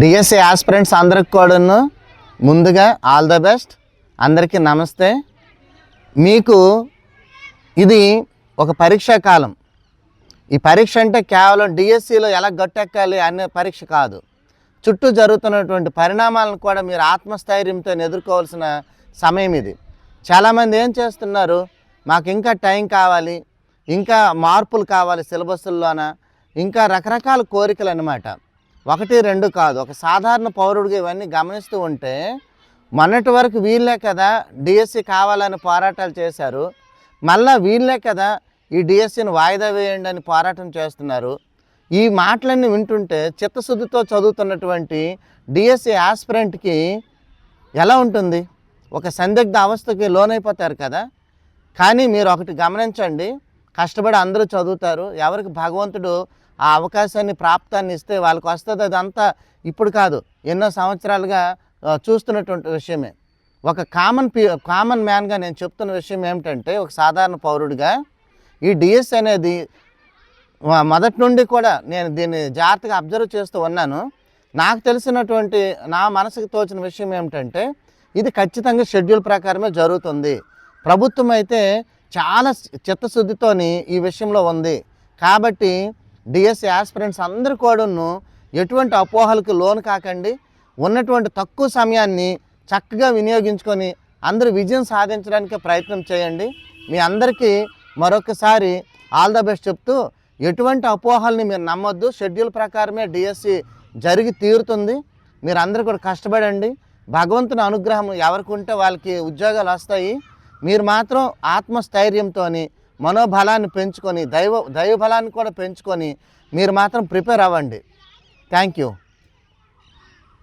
DSC aspirants అందరికి కూడాను ముందుగా ఆల్ ద బెస్ట్ అందరికీ నమస్తే. మీకు ఇది ఒక పరీక్షా కాలం. ఈ పరీక్ష అంటే కేవలం డిఎస్సిలో ఎలా గట్టెక్కాలి అనే పరీక్ష కాదు. చుట్టూ జరుగుతున్నటువంటి పరిణామాలను కూడా మీరు ఆత్మస్థైర్యంతో ఎదుర్కోవాల్సిన సమయం ఇది. చాలామంది ఏం చేస్తున్నారు? మాకు ఇంకా టైం కావాలి. ఇంకా మార్పులు కావాలి సిలబస్ల్లోన ఇంకా రకరకాల కోరికలు అన్నమాట. ఒకటి రెండు కాదు. ఒక సాధారణ పౌరుడిగా ఇవన్నీ గమనిస్తూ ఉంటే మొన్నటి వరకు వీళ్ళే కదా డిఎస్సి కావాలని పోరాటాలు చేశారు. మళ్ళా వీళ్ళే కదా ఈ డిఎస్సిని వాయిదా వేయండి అని పోరాటం చేస్తున్నారు. ఈ మాటలన్నీ వింటుంటే చిత్తశుద్ధితో చదువుతున్నటువంటి డిఎస్సి ఆస్పిరెంట్కి ఎలా ఉంటుంది? ఒక సందిగ్ధ అవస్థకి లోనైపోతారు కదా. కానీ మీరు ఒకటి గమనించండి. కష్టపడి అందరూ చదువుతారు. ఎవరికి భగవంతుడు ఆ అవకాశాన్ని ప్రాప్తాన్ని ఇస్తే వాళ్ళకి వస్తుంది. అదంతా ఇప్పుడు కాదు. ఎన్నో సంవత్సరాలుగా చూస్తున్నటువంటి విషయమే. ఒక కామన్ పీ కామన్ మ్యాన్గా నేను చెప్తున్న విషయం ఏమిటంటే ఒక సాధారణ పౌరుడిగా ఈ డిఎస్ అనేది మొదటి నుండి కూడా నేను దీన్ని జాగ్రత్తగా అబ్జర్వ్ చేస్తూ ఉన్నాను. నాకు తెలిసినటువంటి నా మనసుకు తోచిన విషయం ఏమిటంటే ఇది ఖచ్చితంగా షెడ్యూల్ ప్రకారమే జరుగుతుంది. ప్రభుత్వం అయితే చాలా చిత్తశుద్ధితోని ఈ విషయంలో ఉంది. కాబట్టి డిఎస్సి ఆస్పిరెంట్స్ అందరు కూడాను ఎటువంటి అపోహలకు లోను కాకండి. ఉన్నటువంటి తక్కువ సమయాన్ని చక్కగా వినియోగించుకొని అందరూ విజయం సాధించడానికి ప్రయత్నం చేయండి. మీ అందరికీ మరొకసారి ఆల్ ద బెస్ట్ చెప్తూ ఎటువంటి అపోహల్ని మీరు నమ్మొద్దు. షెడ్యూల్ ప్రకారమే డిఎస్సి జరిగి తీరుతుంది. మీరు అందరూ కూడా కష్టపడండి. భగవంతుని అనుగ్రహం ఎవరికి ఉంటే వాళ్ళకి ఉద్యోగాలు వస్తాయి. మీరు మాత్రం ఆత్మస్థైర్యంతో మనోబలాన్ని పెంచుకొని దైవ దైవ బలాన్ని కూడా పెంచుకొని మీరు మాత్రం ప్రిపేర్ అవ్వండి. Thank you